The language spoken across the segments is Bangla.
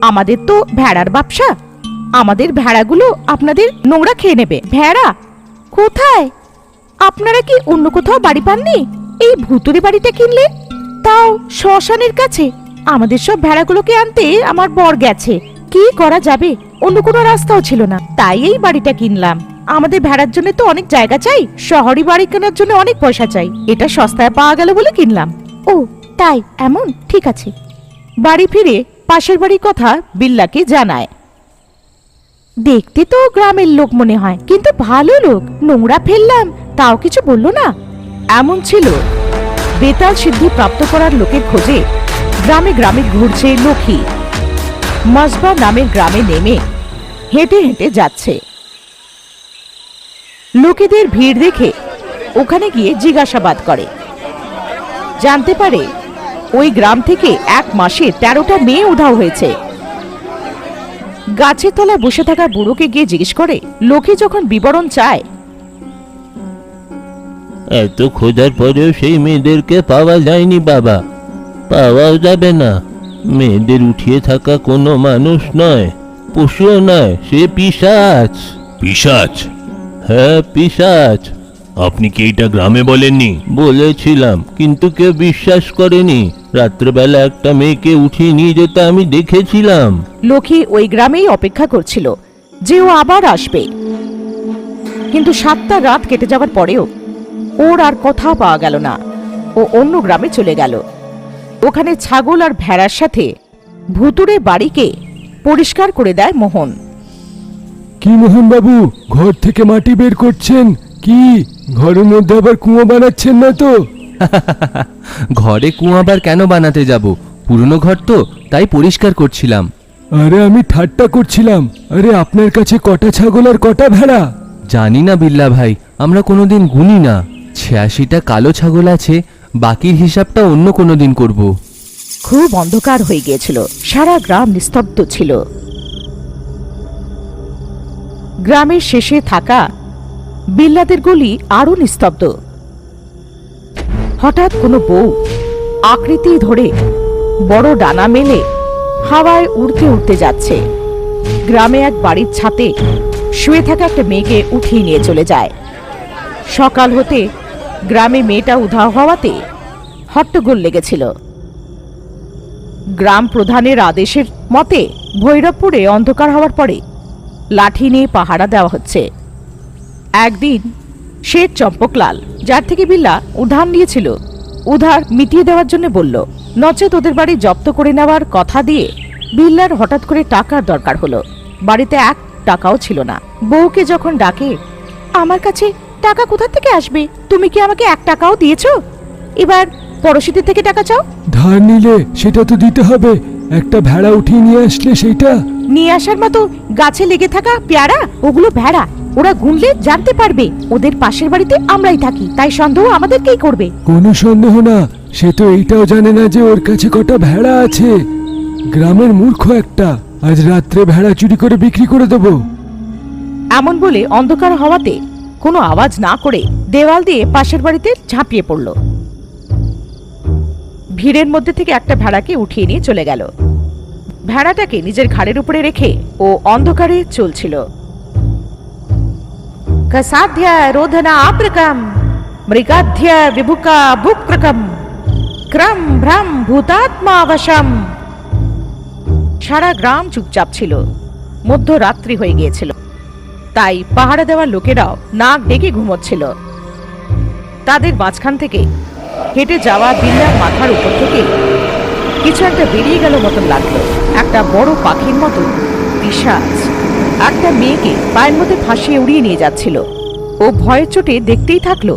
আমাদের তো ভেড়ার ব্যবসা। আমাদের ভেড়াগুলো আপনাদের নোংরা খেয়ে নেবে। ভেড়া, কোথায়? আপনারা কি অন্য কোথাও বাড়ি পাননি? এই ভুতুরে বাড়িটা কিনলে? তাও শ্মশানের কাছে। আমাদের সব ভেড়াগুলোকে আনতে আমার বর গেছে। কি করা যাবে? অন্য কোনো রাস্তাও ছিল না। তাই এই বাড়িটা কিনলাম। আমাদের ভেড়ার জন্য তো অনেক জায়গা চাই। শহরে বাড়ি কেনার জন্য অনেক পয়সা চাই। এটা সস্তায় পাওয়া গেল বলে কিনলাম। ও, তাই, এমন, ঠিক আছে। বাড়ি ফিরে পাশের বাড়ির কথা বিল্লাকে জানায়। দেখতে তো গ্রামের লোক মনে হয়, কিন্তু ভালো লোক, নোংরা ফেললাম, তাও কিছু বলল না। এমন ছিল। বেতাল সিদ্ধি প্রাপ্ত করার লোকের খোঁজে গ্রামে গ্রামে ঘুরছে লক্ষ্মী। মজবা নামের গ্রামে নেমে হেঁটে হেঁটে যাচ্ছে। লোকেদের ভিড় দেখে ওখানে গিয়ে জিজ্ঞাসাবাদ করে। জানতে পারে ওই গ্রাম থেকে এক মাসে তেরোটা মেয়ে উধাও হয়েছে। গাছের তলায় বসে থাকা বুড়োকে গিয়ে জিজ্ঞেস করে লোকে যখন বিবরণ চায়? এত খোঁজার পরেও সেই মেয়েদেরকে পাওয়া যায়নি বাবা। পাওয়াও যাবে না। মেয়েদের উঠিয়ে থাকা কোনো মানুষ নয় পশুও নয় সে পিশাচ পিসাচ? হ্যাঁ পিশাচ আপনি কি এইটা গ্রামে বলেননি? বলেছিলাম কিন্তু কেউ বিশ্বাস করেনি। রাত্রেবেলা একটা মেয়েকে উঠিয়ে নিয়ে যেতে আমি দেখেছিলাম। লক্ষ্মী ওই গ্রামেই অপেক্ষা করছিল যে ও আবার আসবে। কিন্তু সাতটা রাত কেটে যাওয়ার পরেও ওর আর কথা পাওয়া গেল না। ও অন্য গ্রামে চলে গেল। ওখানে ছাগল আর ভেড়ার সাথে ভুতুরে বাড়িকে পরিষ্কার করে দেয় মোহন। কি মোহনবাবু ঘর থেকে মাটি বের করছেন? কি? ঘরের মধ্যে আবার কুয়ো বানাচ্ছেন না তো? ঘরে কুয়া আবার কেন বানাতে যাব? পুরনো ঘর তো তাই পরিষ্কার করছিলাম। আরে আমি ঠাট্টা করছিলাম। আরে আপনার কাছে কটা ছাগল আর কটা ভেড়া? জানি না বিল্লা ভাই আমরা কোনোদিন গুনি না। ছিয়াশিটা কালো ছাগল আছে বাকির হিসাবটা অন্য কোনো দিন করব। খুব অন্ধকার হয়ে গিয়েছিল। সারা গ্রাম নিস্তব্ধ ছিল। গ্রামের শেষে থাকা বিল্লাদের গলি আরও নিস্তব্ধ। হঠাৎ কোনো বউ আকৃতি ধরে বড় ডানা মেলে হাওয়ায় উড়তে উড়তে যাচ্ছে। গ্রামে এক বাড়ির ছাতে শুয়ে থাকা একটা মেয়েকে উঠিয়ে নিয়ে চলে যায়। সকাল হতে গ্রামে মেয়েটা উধাও হওয়াতে হট্টগোল লেগেছিল। গ্রাম প্রধানের আদেশের মতে ভৈরবপুরে অন্ধকার হওয়ার পরে লাঠি নিয়ে পাহারা দেওয়া হচ্ছে। একদিন শেঠ চম্পকলাল যার থেকে বিল্লা উধার নিয়েছিল উধার মিটিয়ে দেওয়ার জন্য বলল নচেত ওদের বাড়ি জব্দ করে নেওয়ার কথা দিয়ে বিল্লার হঠাৎ করে টাকার দরকার হলো। বাড়িতে এক টাকাও ছিল না। বউকে যখন ডাকে আমার কাছে টাকা কোথা থেকে আসবে? তুমি কি আমাকে এক টাকাও দিয়েছ? এবার পড়শিদের থেকে টাকা চাও? ধার নিলে সেটা তো দিতে হবে। একটা ভেড়া উঠিয়ে নিয়ে আসলে সেটা নিয়ে আসার মতো গাছে লেগে থাকা পেয়ারা ওগুলো ভেড়া ওরা গুনলে জানতে পারবে ওদের পাশের বাড়িতে আমরাই থাকি তাই সন্দেহ আমাদেরকেই করবে। কোনো সন্দেহ না সে তো এইটাও জানে না যে ওর কাছে কটা ভেড়া আছে। গ্রামের মূর্খ একটা আজ রাত্রে ভেড়া চুরি করে বিক্রি করে দেবো। এমন বলে অন্ধকার হওয়াতে কোনো আওয়াজ না করে দেওয়াল দিয়ে পাশের বাড়িতে ঝাঁপিয়ে পড়ল। ভিড়ের মধ্যে থেকে একটা ভেড়াকে উঠিয়ে নিয়ে চলে গেল। ভেড়াটাকে নিজের ঘাড়ের উপরে রেখে ও অন্ধকারে চলছিল। রোধনা আপ্রকম মৃগাধ্য বিভুকা ভুক্রকম ক্রম ভ্রম ভূতাত্মা বশম সারা গ্রাম চুপচাপ ছিল, মধ্যরাত্রি হয়ে গিয়েছিল। তাই পাহারা দেওয়ার লোকেরাও নাক ডেকে ঘুমোচ্ছিল। তাদের মাঝখান থেকে হেঁটে যাওয়া বিল্লার মাথার উপর থেকে কিছু একটা বেরিয়ে গেল মতন লাগল। একটা বড় পাখির মতো পিসাজ একটা মেয়েকে পায়ের মধ্যে ফাঁসিয়ে উড়িয়ে নিয়ে যাচ্ছিল। ও ভয়ের চোটে দেখতেই থাকল।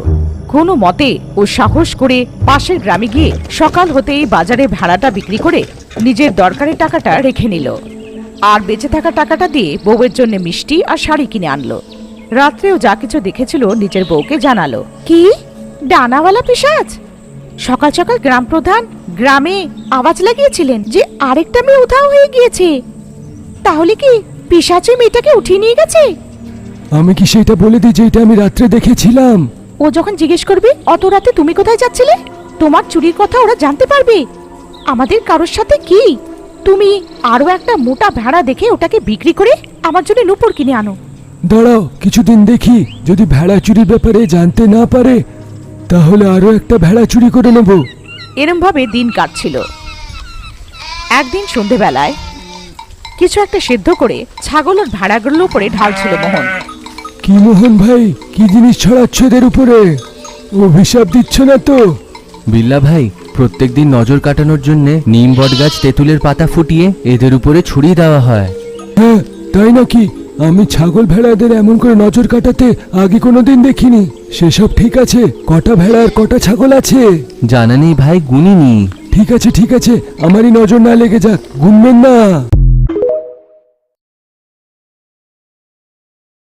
কোনো মতে ও সাহস করে পাশের গ্রামে গিয়ে সকাল হতেই বাজারে ভাড়াটা বিক্রি করে নিজের দরকারি টাকাটা রেখে নিল। আর বেঁচে থাকা টাকাটা দিয়ে বউয়ের জন্য মিষ্টি আর শাড়ি কিনে আনলো। রাত্রেও যা কিছু দেখেছিল নিজের বউকে জানালো। কি? ডানাওয়ালা পিসাজ সকাল সকাল গ্রাম প্রধান গ্রামে আওয়াজ লাগিয়েছিলেন যে আরেকটা মেয়ে উধাও হয়ে গিয়েছে। তাহলে কি পিসাচ মেয়েটাকে উঠিয়ে নিয়ে গেছে? আমি কি সেটা বলে দিই যে এটা আমি রাত্রে দেখেছিলাম? ও যখন জিজ্ঞেস করবে অত রাতে তুমি কোথায় যাচ্ছিলে? তোমার চুরির কথা ওরা জানতে পারবে। আমাদের কারোর সাথে কি? তুমি আরও একটা মোটা ভেড়া দেখে ওটাকে বিক্রি করে আমার জন্য নুপুর কিনে আনো। দাঁড়াও কিছুদিন দেখি। যদি ভেড়া চুরির ব্যাপারে জানতে না পারে তাহলে আরও একটা ভেড়া চুরি করে নেব। এরম ভাবে দিন কাটছিল। একদিন সন্ধেবেলায় কিছু একটা সিদ্ধ করে ছাগল আর ভেড়াগুলোর উপরে ঢালছিল মোহন। কি মোহন ভাই কি জিনিস ছড়াচ্ছ এদের উপরে? অভিশাপ দিচ্ছ না তো? বিল্লা ভাই প্রত্যেকদিন নজর কাটানোর জন্য নিম বট গাছ তেঁতুলের পাতা ফুটিয়ে এদের উপরে ছড়িয়ে দেওয়া হয়। হ্যাঁ তাই নাকি? আমি ছাগল ভেড়াদের এমন করে নজর কাটাতে আগে কোনোদিন দেখিনি। সেসব ঠিক আছে কটা ভেড়া আর কটা ছাগল আছে? জানা নেই ভাই গুনিনি ঠিক আছে ঠিক আছে আমারই নজর না লেগে যাক গুনবেন না।